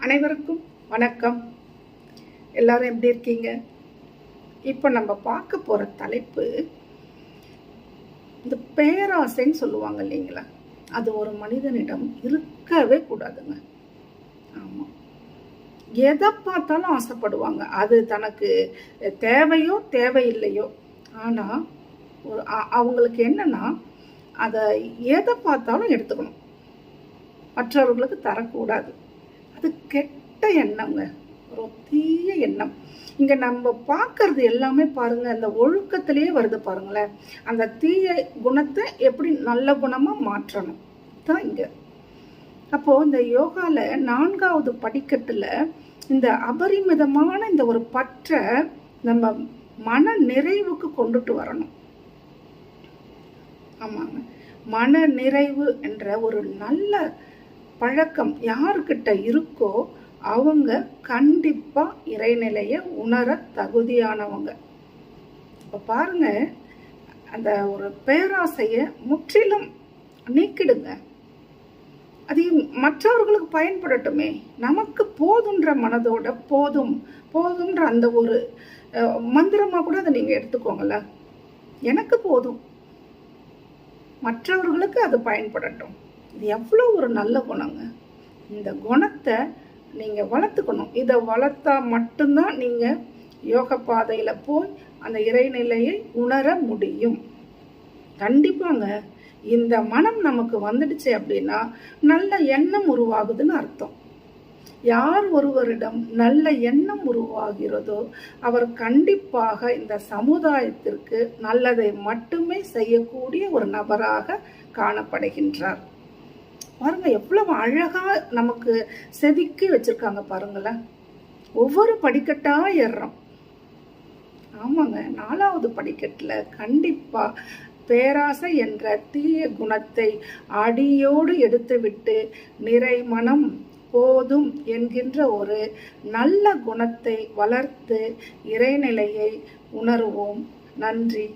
அனைவருக்கும் வணக்கம். எல்லாரும் எப்படி இருக்கீங்க? இப்போ நம்ம பார்க்க போகிற தலைப்பு இந்த பேராசைன்னு சொல்லுவாங்க இல்லைங்களா? அது ஒரு மனிதனிடம் இருக்கவே கூடாதுங்க. ஆமாம் எதை பார்த்தாலும் ஆசைப்படுவாங்க. அது தனக்கு தேவையோ தேவையில்லையோ. ஆனால் ஒரு அ- அவங்களுக்கு என்னன்னா அதை எதை பார்த்தாலும் எடுத்துக்கணும். மற்றவர்களுக்கு தரக்கூடாது. அது கெட்ட எண்ணங்க. ஒரு தீய எண்ணம். இங்க நம்ம பார்க்கறது எல்லாமே பாருங்க அந்த ஒழுக்கத்திலேயே வருது பாருங்களேன். அந்த தீய குணத்தை எப்படி நல்ல குணமா மாற்றணும்? தான் இங்க. அப்போ இந்த யோகால நான்காவது படிக்கட்டுல இந்த அபரிமிதமான இந்த ஒரு பற்றை நம்ம மன நிறைவுக்கு கொண்டுட்டு வரணும். ஆமாங்க. மன நிறைவு என்ற ஒரு நல்ல பழக்கம் யாருக்கிட்ட இருக்கோ அவங்க கண்டிப்பாக இறைநிலையை உணர தகுதியானவங்க. இப்போ பாருங்க அந்த ஒரு பேராசையை முற்றிலும் நீக்கிடுங்க. அது மற்றவர்களுக்கு பயன்படட்டுமே. நமக்கு போதுன்ற மனதோட போதும் போதுன்ற அந்த ஒரு மந்திரமாக கூட அதை நீங்கள் எடுத்துக்கோங்கள எனக்கு போதும். மற்றவர்களுக்கு அது பயன்படட்டும். இது எவ்வளோ ஒரு நல்ல குணங்க. இந்த குணத்தை நீங்கள் வளர்த்துக்கணும். இதை வளர்த்தா மட்டும்தான் நீங்கள் யோக பாதையில் போய் அந்த இறைநிலையை உணர முடியும். கண்டிப்பாங்க. இந்த மனம் நமக்கு வந்துடுச்சு அப்படின்னா நல்ல எண்ணம் உருவாகுதுன்னு அர்த்தம். யார் ஒருவரிடம் நல்ல எண்ணம் உருவாகிறதோ அவர் கண்டிப்பாக இந்த சமுதாயத்திற்கு நல்லதை மட்டுமே செய்யக்கூடிய ஒரு நபராக காணப்படுகின்றார். பாருங்க எவ்வளவு அழகா நமக்கு செதுக்கி வச்சிருக்காங்க பாருங்களேன். ஒவ்வொரு படிக்கட்டா ஏறுறோம். ஆமாங்க நாலாவது படிக்கட்டுல கண்டிப்பா பேராசை என்ற தீய குணத்தை அடியோடு எடுத்துவிட்டு நிறை மனம் போதும் என்கின்ற ஒரு நல்ல குணத்தை வளர்த்து இறைநிலையை உணர்வோம். நன்றி.